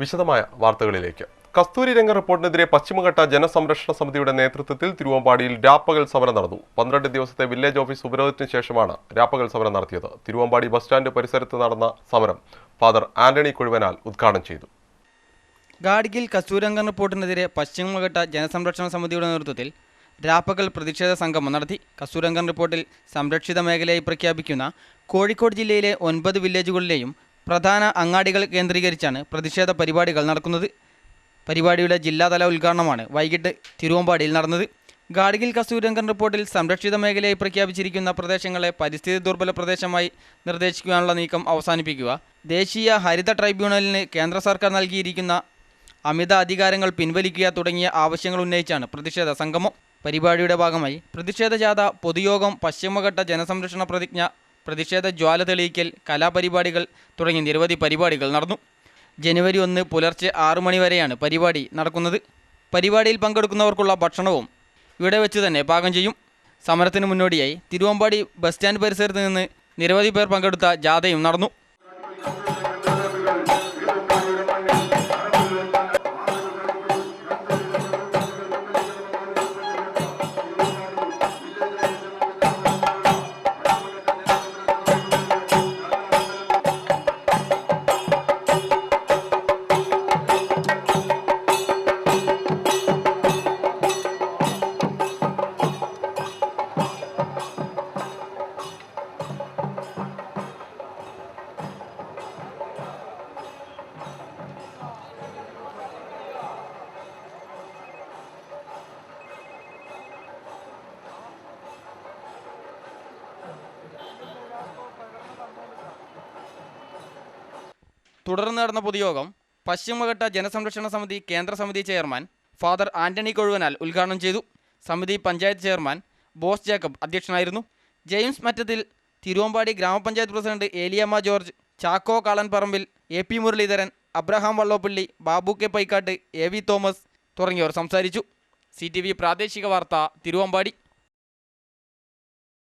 വിശദമായ വാർത്തകളിലേക്ക്. കസ്തൂരി രംഗ റിപ്പോർട്ടിനെതിരെ പശ്ചിമഘട്ട ജനസംരക്ഷണ സമിതിയുടെ നേതൃത്വത്തിൽ തിരുവമ്പാടിയിൽ രാപ്പകൽ സമരം നടന്നു. പന്ത്രണ്ട് ദിവസത്തെ വില്ലേജ് ഓഫീസ് ഉപരോധത്തിന് ശേഷമാണ് രാപ്പകൽ സമരം നടത്തിയത്. തിരുവമ്പാടി ബസ് സ്റ്റാൻഡ് പരിസരത്ത് നടന്ന സമരം ഫാദർ ആന്റണി കുഴുവനാൽ ഉദ്ഘാടനം ചെയ്തു. ഗാഡ്ഗിൽ കസ്തൂരംഗൻ റിപ്പോർട്ടിനെതിരെ പശ്ചിമഘട്ട ജനസംരക്ഷണ സമിതിയുടെ നേതൃത്വത്തിൽ രാപ്പകൽ പ്രതിഷേധ സംഗമം നടത്തി. കസ്തൂരംഗൻ റിപ്പോർട്ടിൽ സംരക്ഷിത മേഖലയായി പ്രഖ്യാപിക്കുന്ന കോഴിക്കോട് ജില്ലയിലെ ഒൻപത് വില്ലേജുകളിലെയും പ്രധാന അങ്ങാടികൾ കേന്ദ്രീകരിച്ചാണ് പ്രതിഷേധ പരിപാടികൾ നടക്കുന്നത്. പരിപാടിയുടെ ജില്ലാതല ഉദ്ഘാടനമാണ് വൈകിട്ട് തിരുവമ്പാടിയിൽ നടന്നത്. ഗാഡ്ഗിൽ കസ്തൂരംഗൻ റിപ്പോർട്ടിൽ സംരക്ഷിത മേഖലയായി പ്രഖ്യാപിച്ചിരിക്കുന്ന പ്രദേശങ്ങളെ പരിസ്ഥിതി ദുർബല പ്രദേശമായി നിർദ്ദേശിക്കുവാനുള്ള നീക്കം അവസാനിപ്പിക്കുക. ദേശീയ ഹരിത ട്രൈബ്യൂണലിന് കേന്ദ്ര സർക്കാർ നൽകിയിരിക്കുന്ന അമിത അധികാരങ്ങൾ പിൻവലിക്കുക തുടങ്ങിയ ആവശ്യങ്ങൾ ഉന്നയിച്ചാണ് പ്രതിഷേധ സംഗമം. പരിപാടിയുടെ ഭാഗമായി പ്രതിഷേധ ജാഥ പൊതുയോഗം പശ്ചിമഘട്ട ജനസംരക്ഷണ പ്രതിജ്ഞ പ്രതിഷേധ ജ്വാല തെളിയിക്കൽ കലാപരിപാടികൾ തുടങ്ങി നിരവധി പരിപാടികൾ നടന്നു. ജനുവരി ഒന്ന് പുലർച്ചെ ആറു മണി വരെയാണ് പരിപാടി നടക്കുന്നത്. പരിപാടിയിൽ പങ്കെടുക്കുന്നവർക്കുള്ള ഭക്ഷണവും ഇവിടെ വെച്ച് തന്നെ പാകം ചെയ്യും. സമരത്തിന് മുന്നോടിയായി തിരുവമ്പാടി ബസ് സ്റ്റാൻഡ് പരിസരത്ത് നിന്ന് നിരവധി പേർ പങ്കെടുത്ത ജാഥയും നടന്നു. തുടർന്ന് നടന്ന പൊതുയോഗം പശ്ചിമഘട്ട ജനസംരക്ഷണ സമിതി കേന്ദ്ര സമിതി ചെയർമാൻ ഫാദർ ആന്റണി കൊഴുവനാൽ ഉദ്ഘാടനം ചെയ്തു. സമിതി പഞ്ചായത്ത് ചെയർമാൻ ബോസ് ജേക്കബ് അധ്യക്ഷനായിരുന്നു. James Mattathil Thiruvambady gram panchayat president Aleyamma George Chacko Kalanparambil A P Muraleedharan Abraham Vallopally Babu K Paikkattu A V Thomas തുടങ്ങിയവർ സംസാരിച്ചു. സി പ്രാദേശിക വാർത്ത തിരുവമ്പാടി.